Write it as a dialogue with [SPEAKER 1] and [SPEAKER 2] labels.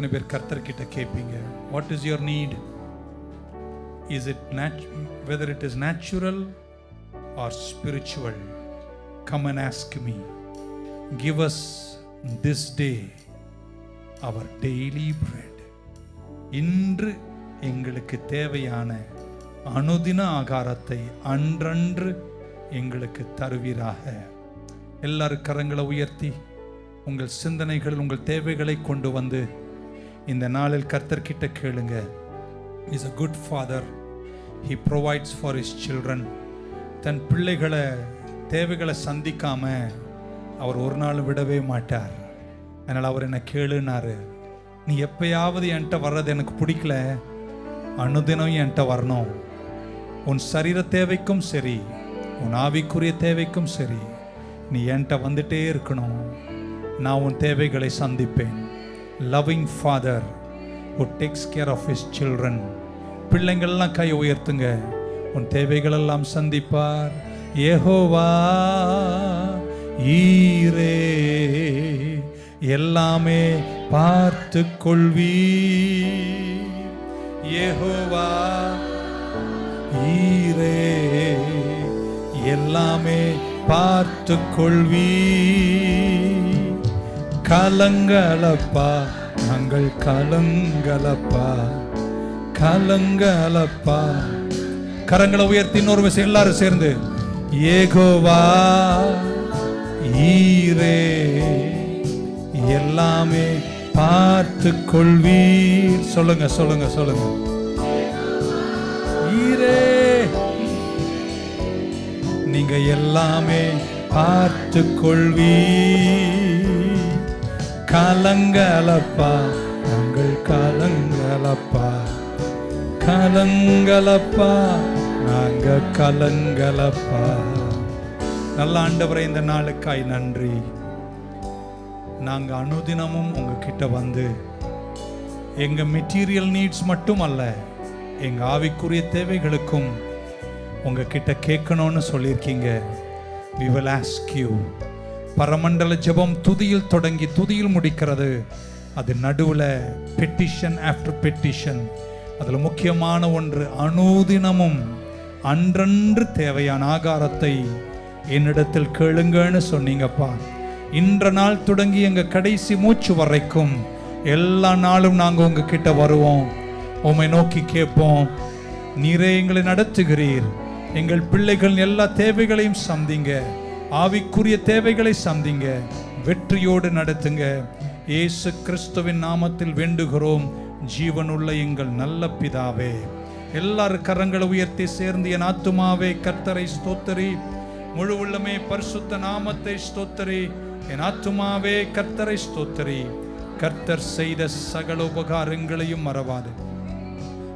[SPEAKER 1] எத்தனை பேர் கர்த்தர்கிட்ட கேட்பீங்க? What is your need is it nature whether it is natural or spiritual come and ask me give us this day our daily bread இன்று எங்களுக்கு தேவையான அனுதின ஆகாரத்தை அன்றன்று எங்களுக்கு தருவீராக. எல்லாரும் கரங்களை உயர்த்தி உங்கள் சிந்தனைகள் உங்கள் தேவைகளை கொண்டு வந்து இந்த நாளில் கர்த்தர்கிட்ட கேளுங்க. Is a good father he provides for his children தன் பிள்ளைகளை தேவைகளை சந்திக்காம அவர் ஒரு நாள் விடவே மாட்டார். அதனால் அவர் என்னை கேளுனாரு. நீ எப்பயாவது என்கிட்ட வர்றது எனக்கு பிடிக்கல. அனுதினம் என்கிட்ட வரணும். உன் சரீர தேவைக்கும் சரி உன் ஆவிக்குரிய தேவைக்கும் சரி நீ என்கிட்ட வந்துட்டே இருக்கணும். நான் உன் தேவைகளை சந்திப்பேன். Loving father who takes care of his children பிள்ளைங்கள்லாம் கை உயர்த்துங்க. உன் தேவைகளெல்லாம் சந்திப்பார். ஏஹோவா ஈரே எல்லாமே பார்த்து கொள்வீ ஏகோவா ஈரே எல்லாமே பார்த்து கொள்வீ கலங்களப்பா நாங்கள் கலங்களப்பா கலங்களப்பா. கரங்களை உயர்த்தி இன்னொரு விஷயம் எல்லாரும் சேர்ந்து ஏகோவா ஈரே எல்லாமே பார்த்து கொள்வீர். சொல்லுங்க சொல்லுங்க சொல்லுங்க. ஈரே நீங்க எல்லாமே பார்த்து கொள்வீர். கலங்கலப்பா நாங்கள் கலங்கலப்பா கலங்கலப்பா நாங்க கலங்கலப்பா நல்ல ஆண்டவரை இந்த நாளுக்காய் நன்றி. நாங்கள் அனுதினமும் உங்ககிட்ட வந்து எங்கள் மெட்டீரியல் நீட்ஸ் மட்டும் அல்ல எங்கள் ஆவிக்குரிய தேவைகளுக்கும் உங்ககிட்ட கேட்கணும்னு சொல்லியிருக்கீங்க. வி வில் ஆஸ்க் யூ பரமண்டல ஜெபம் துதியில் தொடங்கி துதியில் முடிக்கிறது. அது நடுவில் பெட்டிஷன் ஆஃப்டர் பெட்டிஷன் அதில் முக்கியமான ஒன்று அனுதினமும் அன்றன்று தேவையான ஆகாரத்தை என்னிடத்தில் கேளுங்கன்னு சொன்னீங்கப்பா. இன்ற நாள் தொடங்கி எங்கள் கடைசி மூச்சு வரைக்கும் எல்லா நாளும் நாங்கள் உங்ககிட்ட வருவோம். உம்மை நோக்கி கேட்போம். நீரே எங்களை நடத்துகிறீர். எங்கள் பிள்ளைகள் எல்லா தேவைகளையும் சந்திங்க. ஆவிக்குரிய தேவைகளை சந்திங்க வெற்றியோடு நடத்துங்க. இயேசு கிறிஸ்துவின் நாமத்தில் வேண்டுகிறோம். ஜீவனுள்ள எங்கள் நல்ல பிதாவே எல்லாரும் கரங்களை உயர்த்தி சேர்ந்து என் ஆத்துமாவே கர்த்தரை ஸ்தோத்தரி. முழு உள்ளமே பரிசுத்த நாமத்தை ஸ்தோத்தரி. என் ஆத்துமாவே கர்த்தரை ஸ்தோத்தரி. கர்த்தர் செய்த சகல உபகாரங்களையும் மறவாது.